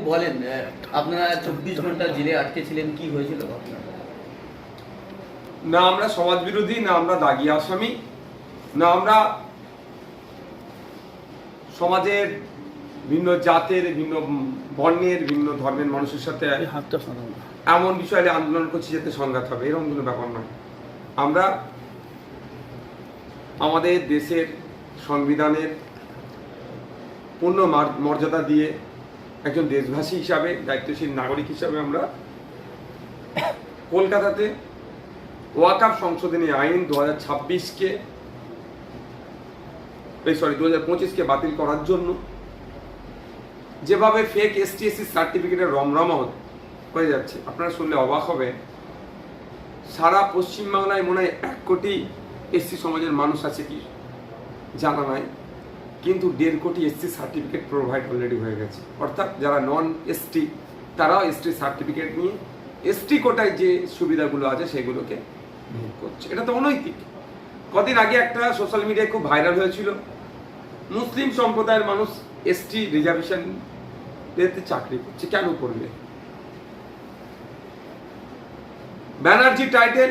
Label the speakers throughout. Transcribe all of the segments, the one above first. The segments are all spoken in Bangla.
Speaker 1: বলেন আপনারা চব্বিশ ঘণ্টা জেলে আটকে ছিলেন কি হয়েছিল
Speaker 2: না আমরা সমাজ বিরোধী না আমরা দাগি আসামি না আমরা সমাজের ভিন্ন জাতের ভিন্ন বর্ণের ভিন্ন ধর্মের মানুষের সাথে এমন বিষয়ে আন্দোলন করছি যাতে সংঘাত হবে এরকম কোনো ব্যাপার নয়। আমরা আমাদের দেশের সংবিধানের পূর্ণ মর্যাদা দিয়ে একজন দেশভাষী হিসাবে, দায়িত্বশীল নাগরিক হিসাবে আমরা কলকাতাতে ওয়াকাফ সংশোধনী আইন দু হাজার ছাব্বিশকে, এই সরি দু হাজার পঁচিশকে বাতিল করার জন্য যেভাবে ফেক এসটিএসসি সার্টিফিকেটের রমরমা হয়ে যাচ্ছে। আপনারা শুনলে অবাক হবে সারা পশ্চিমবাংলায় মনে হয় এক কোটি এসসি সমাজের মানুষ আছে কি? জানা নাই। কিন্তু দেড় কোটি এসসি সার্টিফিকেট প্রোভাইড অলরেডি হয়ে গেছে। অর্থাৎ যারা নন এসটি তারাও এসটি সার্টিফিকেট নিয়ে এসটি কোটায় যে সুবিধাগুলো আছে সেগুলোকে ভোগ করছে। এটা তো অনৈতিক। কদিন আগে একটা সোশ্যাল মিডিয়ায় খুব ভাইরাল হয়েছিল। মুসলিম সম্প্রদায়ের মানুষ এসটি রিজার্ভেশন এতে চাকরি করছে। কেন করবে? ব্যানার্জি টাইটেল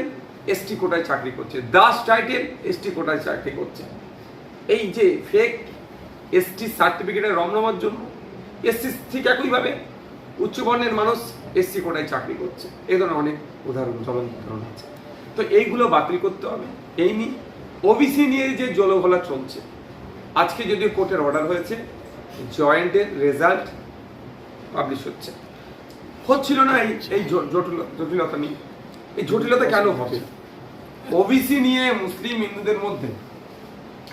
Speaker 2: এসটি কোটায় চাকরি করছে। দাস টাইটেল এসটি কোটায় চাকরি করছে। এই যে ফেক এসটি সার্টিফিকেটের রমরমার জন্য। এসসি ঠিক একইভাবে উচ্চবর্ণের মানুষ এসসি কোটায় চাকরি করছে। এই ধরনের অনেক উদাহরণ জ্বলন্ত উদাহরণ আছে। তো এইগুলো বাতিল করতে হবে। এই নিয়ে ওবিসি নিয়ে যে জলঘোলা চলছে, আজকে যদিও কোর্টের অর্ডার হয়েছে জয়েন্টের রেজাল্ট পাবলিশ হচ্ছে। হচ্ছিল না এই এই জটিল- জটিলতা নিয়ে। এই জটিলতা কেন হবে ওবিসি নিয়ে মুসলিম হিন্দুদের মধ্যে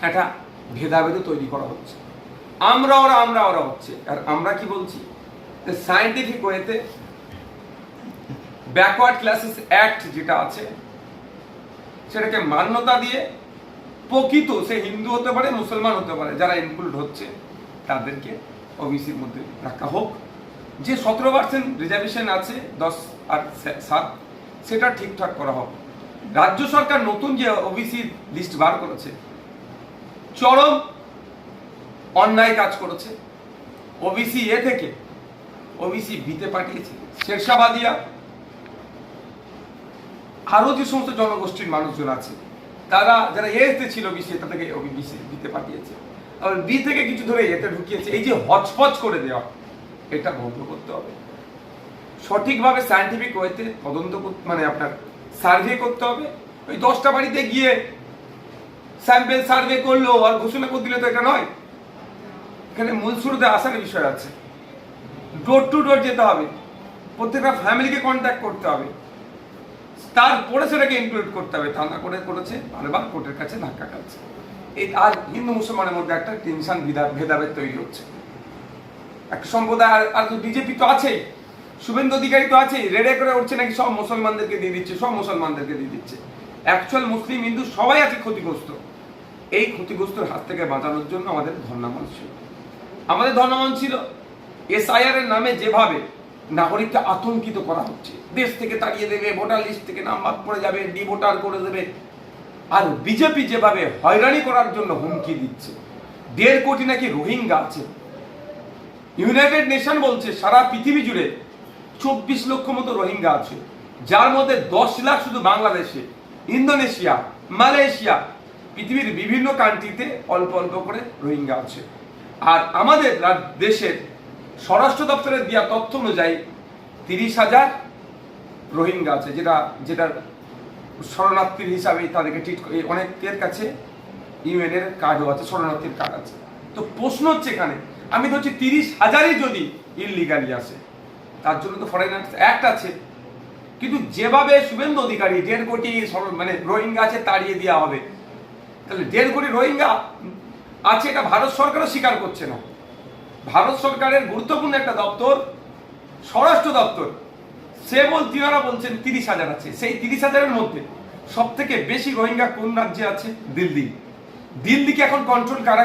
Speaker 2: একটা ভেদাভেদ তৈরি করা হচ্ছে। আমরা ওরা আমরা ওরা হচ্ছে। আর আমরা কি বলছি? সায়েন্টিফিক ওয়েতে ব্যাকওয়ার্ড ক্লাসেস অ্যাক্ট যেটা আছে, সেটাকে মান্যতা দিয়ে প্রকৃত, সে হিন্দু হতে পারে, মুসলমান হতে পারে, যারা ইনক্লুড হচ্ছে, তাদেরকে ওবিসির মধ্যে রাখা হোক। যে সতেরো পার্সেন্ট রিজার্ভেশন আছে, দশ আর সাত, সেটা ঠিকঠাক করা হোক। রাজ্য সরকার নতুন যে ওবিসি লিস্ট বার করেছে, চরম অন্যায় কাজ করেছে। ওবিসি এ থেকে ওবিসি বিতে পাঠিয়েছে। শেরশাবাদিয়া। আরও যে সমস্ত জনগোষ্ঠীর মানুষজন আছে, তারা যারা এতে ছিল বিসি তাদেরকে ওবিসি দিতে পাঠিয়েছে। আর বি থেকে কিছু ধরে এতে ঢুকিয়েছে। এই যে হচপচ করে দেওয়া, এটা বন্ধ করতে হবে। সঠিকভাবে সায়েন্টিফিক ওয়েতে তদন্ত মানে আপনার সার্ভে করতে হবে। ওই দশটা বাড়িতে গিয়ে স্যাম্পেল সার্ভে করল আর ঘোষণা করে দিলে তো এটা নয়। এখানে শুরুতে আসার বিষয় আছে। ডোর টু ডোর যেতে হবে। প্রত্যেকটা ফ্যামিলিকে কন্ট্যাক্ট করতে হবে। তারপরে সেটাকে ইনক্লুড করতে হবে। তা না করে করেছে, বারবার কোর্টের কাছে ধাক্কা খাচ্ছে। এই আর হিন্দু মুসলমানের মধ্যে একটা টেনশন ভেদাভেদ তৈরি হচ্ছে। একটা সম্প্রদায়, আর আর তো বিজেপি তো আছেই। শুভেন্দু অধিকারী তো আছেই। রেডে করে উঠছে নাকি সব মুসলমানদেরকে দিয়ে দিচ্ছে, সব মুসলমানদেরকে দিয়ে দিচ্ছে। অ্যাকচুয়াল মুসলিম হিন্দু সবাই আছে ক্ষতিগ্রস্ত। এই ক্ষতিগ্রস্তর হাত থেকে বাঁচানোর জন্য আমাদের ধর্নামন ছিল। আমাদের ধর্নামন ছিল। এসআইআর এর নামে যেভাবে নাগরিককে আতঙ্কিত করা হচ্ছে, দেশ থেকে তাড়িয়ে দেবে, ভোটার লিস্ট থেকে নাম বাদ পড়ে যাবে ডি ভোটার করে দেবে। আর বিজেপি যেভাবে হয়রানি করার জন্য হুমকি দিচ্ছে, দেড় কোটি নাকি রোহিঙ্গা আছে। ইউনাইটেড নেশন বলছে, সারা পৃথিবী জুড়ে চব্বিশ লক্ষ মতো রোহিঙ্গা আছে, যার মধ্যে দশ লাখ শুধু বাংলাদেশে, ইন্দোনেশিয়া, মালয়েশিয়া, পৃথিবীর বিভিন্ন কান্ট্রিতে অল্প অল্প করে রোহিঙ্গা আছে। আর আমাদের দেশের স্বরাষ্ট্র দপ্তরের দেওয়া তথ্য অনুযায়ী তিরিশ হাজার রোহিঙ্গা আছে, যেটা, যেটার শরণার্থীর হিসাবে তাদেরকে ট্রিট অনেকের কাছে ইউএনের কার্ডও আছে, শরণার্থীর কার্ড আছে। তো প্রশ্ন হচ্ছে এখানে, আমি হচ্ছে তিরিশ হাজারই যদি ইললিগালি আসে, তার জন্য তো ফরেন অ্যাক্ট আছে। কিন্তু যেভাবে শুভেন্দু অধিকারী দেড় কোটি মানে রোহিঙ্গা আছে তাড়িয়ে দেওয়া হবে। তাহলে দেড় কোটি রোহিঙ্গা আছে এটা ভারত সরকারও স্বীকার করছে না। ভারত সরকারের গুরুত্বপূর্ণ একটা দপ্তর, স্বরাষ্ট্র দপ্তর। সে বল বলছেন তিরিশ হাজার আছে। সেই তিরিশ হাজারের মধ্যে সব থেকে বেশি রোহিঙ্গা কোন রাজ্যে আছে? দিল্লি। দিল্লিকে এখন কন্ট্রোল কারা